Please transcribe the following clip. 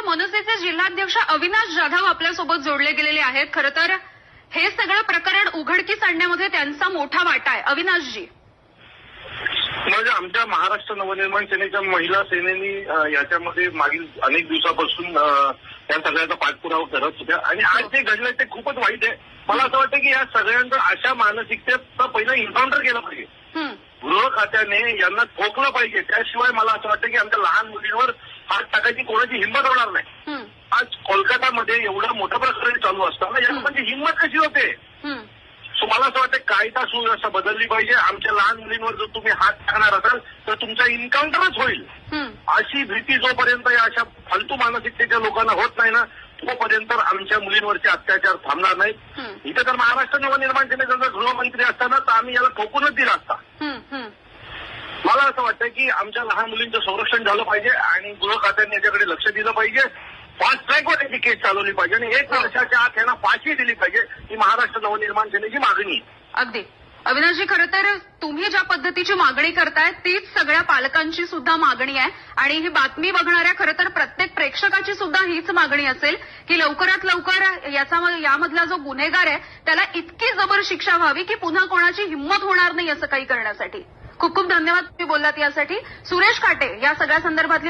यामध्ये मनसेचे जिल्हाध्यक्ष अविनाश जाधव आपल्यासोबत जोडले गेलेले आहेत. खरं तर हे सगळं प्रकरण उघडकीस आणण्यामध्ये त्यांचा मोठा वाटा आहे. अविनाशजी. म्हणजे आमच्या महाराष्ट्र नवनिर्माण सेनेच्या महिला सेनेनी याच्यामध्ये मागील अनेक दिवसापासून अ, या सगळ्याचा पाठपुरावा करत होत्या. आणि आज जे घडलंय ते खूपच वाईट आहे. मला असं वाटतं की या सगळ्यांचं अशा मानसिकतेचं पहिलं एन्काउंटर केलं पाहिजे. गृह खात्याने यांना ठोकलं पाहिजे. त्याशिवाय मला असं वाटतं की आमच्या लहान मुलींवर हात टाकायची कोणाची हिंमत होणार नाही. आज कोलकातामध्ये एवढं मोठं प्रकरण चालू असताना या लोकांची हिंमत कशी होते? सो मला असं वाटतं कायदा सुव्यवस्था बदलली पाहिजे. आमच्या लहान मुलींवर जर तुम्ही हात टाकणार असाल तर तुमचा एन्काउंटरच होईल. अशी भीती जोपर्यंत या अशा फालतू मानसिकतेच्या लोकांना होत नाही ना तोपर्यंत आमच्या मुलींवरचे अत्याचार थांबणार नाहीत. इथे तर महाराष्ट्र नवनिर्माण सेनेचा जर गृहमंत्री असताना तर आम्ही याला ठोकूनच दिला असता. असं वाटतं की आमच्या लहान मुलींचं संरक्षण झालं पाहिजे आणि गृह खात्याने याच्याकडे लक्ष दिलं पाहिजे. फास्ट ट्रॅकवर याची केस चालवली पाहिजे आणि एक वर्षाच्या आत यांना फाशी दिली पाहिजे ही महाराष्ट्र नवनिर्माण सेनेची मागणी अगदी. अविनाशजी खरं तर तुम्ही ज्या पद्धतीची मागणी करताय तीच सगळ्या पालकांची सुद्धा मागणी आहे. आणि ही बातमी बघणाऱ्या खरं तर प्रत्येक प्रेक्षकाची सुद्धा हीच मागणी असेल की लवकरात लवकर याचा यामधला जो गुन्हेगार आहे त्याला इतकी जबर शिक्षा व्हावी की पुन्हा कोणाची हिंमत होणार नाही असं काही करण्यासाठी. खूप खूप धन्यवाद तुम्ही बोललात यासाठी. सुरेश काटे या सगळ्या संदर्भातली